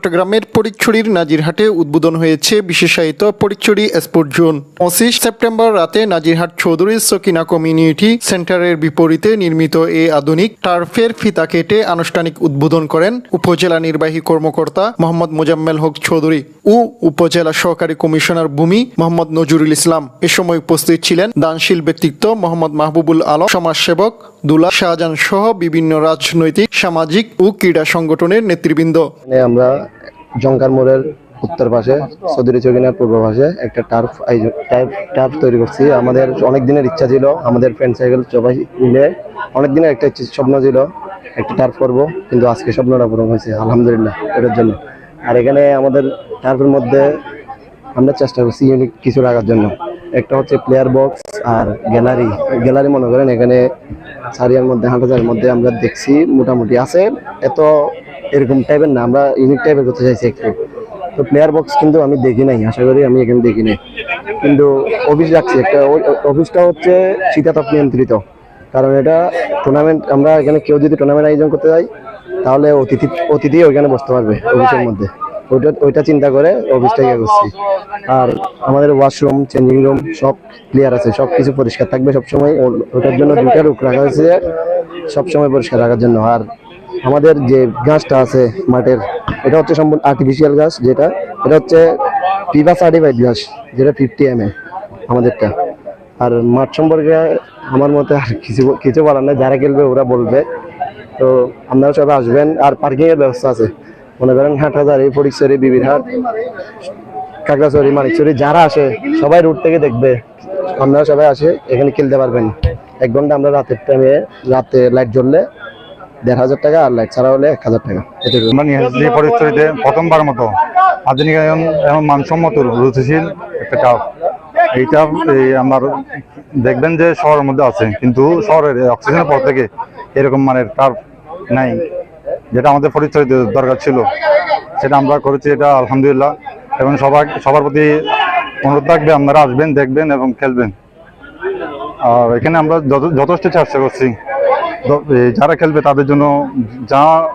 চট্টগ্রামের পরিচ্ছড়ির নাজিরহাটে উদ্বোধন হয়েছে বিশেষায়িত পরিচ্ছড়ি স্পোর্ট জোন। পঁচিশ সেপ্টেম্বর রাতে নাজিরহাট চৌধুরী সকিনা কমিউনিটি সেন্টারের বিপরীতে নির্মিত এই আধুনিক টার্ফের ফিতা কেটে আনুষ্ঠানিক উদ্বোধন করেন উপজেলা নির্বাহী কর্মকর্তা মোহাম্মদ মোজাম্মেল হক চৌধুরী ও উপজেলা সহকারী কমিশনার ভূমি মোহাম্মদ নজরুল ইসলাম। এ সময় উপস্থিত ছিলেন দানশীল ব্যক্তিত্ব মোহাম্মদ মাহবুবুল আলম। সমাজসেবক দুলা শাহজাহান সহ বিভিন্ন রাজনৈতিক, সামাজিক ও ক্রীড়া সংগঠনের নেতৃবৃন্দ। আমরা জঙ্কার মোড়ের উত্তর পাশে, সদরি চৌকিনার পূর্ব পাশে একটা টার্ফ টার্ফ টার্ফ তৈরি করছি। আমাদের অনেক দিনের ইচ্ছা ছিল, আমাদের ফ্রেন্ড সাইকেল সবাই মিলে অনেক দিনের একটা স্বপ্ন ছিল, একটা টার্ফ করব, কিন্তু আজকে স্বপ্নটা পূরণ হয়েছে, আলহামদুলিল্লাহ, এটার জন্য। আর এখানে আমাদের টার্ফের মধ্যে আমরা চেষ্টা করছি ইউনিক কিছু রাখার জন্য। একটা হচ্ছে প্লেয়ার বক্স আর গ্যালারি গ্যালারি মনে করেন এখানে সারিয়ার মধ্যে হাঁটাচারের মধ্যে আমরা দেখছি, মোটামুটি আছে। এত এরকম টাইপের না আমরা ইউনিক টাইপের করতে চাইছি একটু। তো প্লেয়ার বক্স কিন্তু আমি দেখি নাই আশা করি আমি এখানে দেখি নাই। কিন্তু অফিস রাখছি একটা অফিসটা হচ্ছে শীতাতপ নিয়ন্ত্রিত। কারণ এটা টুর্নামেন্ট আমরা এখানে কেউ যদি টুর্নামেন্ট আয়োজন করতে যাই তাহলে অতিথি অতিথি ওইখানে বসতে পারবে অফিসের মধ্যে। ওইটা ওইটা চিন্তা করে অফিসটা ইয়ে করছি আর আমাদের ওয়াশরুম চেঞ্জিং রুম সব ক্লিয়ার আছে সব কিছু পরিষ্কার থাকবে সবসময়। ওটার জন্য দুইটা রুক রাখা হয়েছে সবসময় পরিষ্কার রাখার জন্য। আর আমাদের যে গাছটা আছে মাঠের, এটা হচ্ছে সম্পূর্ণ আর্টিফিশিয়াল গাছ যেটা, এটা হচ্ছে পিভা সার্টিফাইড গাছ, যেটা ফিফটি এম এ আমাদেরটা। আর মাঠ সম্পর্কে আমার মতে আর কিছু কিছু বলার নেই, যারা খেলবে ওরা বলবে। তো আপনারা সবাই আসবেন, আর পার্কিংয়ের ব্যবস্থা আছে। মনে করেন হাটহাজারি ফটিকছড়ি বিবিরহাট, কাকড়াছড়ি, মানিকছড়ি, যারা আসে, সবাই রুট থেকে দেখবে। আপনারা সবাই আসে, এখানে খেলতে পারবেন। এক ঘণ্টা আমরা রাতের টাইমে রাতে লাইট জ্বললে দেড় হাজার টাকা আর লাইট ছাড়া হলে এক হাজার টাকা। নিয়ে এসেছি পরিস্থিতিতে প্রথমবার মতো? আধুনিক এখন মানসম্মত রুচিশীল একটা টাপ এইটা এই আমার দেখবেন যে শহরের মধ্যে আছে, কিন্তু শহরের অক্সিজেনের পর থেকে এরকম মানের টার্ফ নাই। যেটা আমাদের পরিচয় দরকার ছিল। সেটা আমরা করেছি, এটা আলহামদুলিল্লাহ। এবং সবার সবার প্রতি অনুরোধ থাকবে, আপনারা আসবেন, দেখবেন এবং খেলবেন। আর এখানে আমরা যথে- যথেষ্ট চেষ্টা করছি। যারা খেলবে তাদের জন্য যা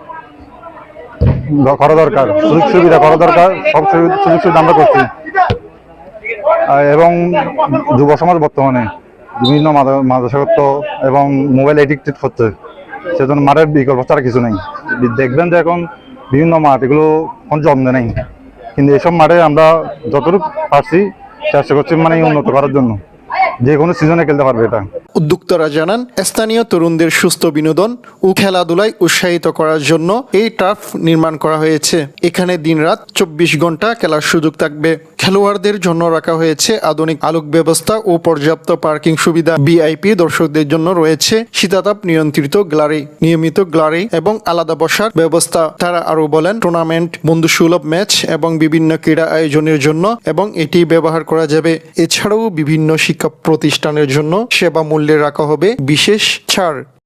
করা দরকার, সুযোগ সুবিধা করা দরকার, সব সুযোগ সুবিধা আমরা করছি। এবং যুব সমাজ বর্তমানে বিভিন্ন মাদা- মাদকাসক্ত এবং মোবাইল এডিক্টেড হচ্ছে। সেজন্য মাঠের বিকল্প ছাড়া কিছু নেই। দেখবেন যে এখন বিভিন্ন মাঠ, এগুলো কোনো যত্ন নেই। কিন্তু এসব মাঠে আমরা যতটুকু পারছি, চেষ্টা করছি মানে উন্নত করার জন্য। যে কোনো সিজনে খেলতে পারবে এটা। উদ্যোক্তারা জানান, স্থানীয় তরুণদের সুস্থ বিনোদন ও খেলাধুলায় উৎসাহিত করার জন্য এই টার্ফ নির্মাণ করা হয়েছে। এখানে দিনরাত চব্বিশ ঘণ্টা খেলার সুযোগ থাকবে। খেলোয়াড়দের জন্য রাখা হয়েছে আধুনিক আলোক ব্যবস্থা ও পর্যাপ্ত পার্কিং সুবিধা। বিআইপি দর্শকদের জন্য রয়েছে শীতাতাপ নিয়ন্ত্রিত গ্যালারি, নিয়মিত গ্যালারি এবং আলাদা বসার ব্যবস্থা। তারা আরও বলেন, টুর্নামেন্ট, বন্ধুসুলভ ম্যাচ এবং বিভিন্ন ক্রীড়া আয়োজনের জন্য এবং এটি ব্যবহার করা যাবে। এছাড়াও বিভিন্ন শিক্ষা প্রতিষ্ঠানের জন্য সেবা মূল্যে রাখা হবে বিশেষ ছাড়।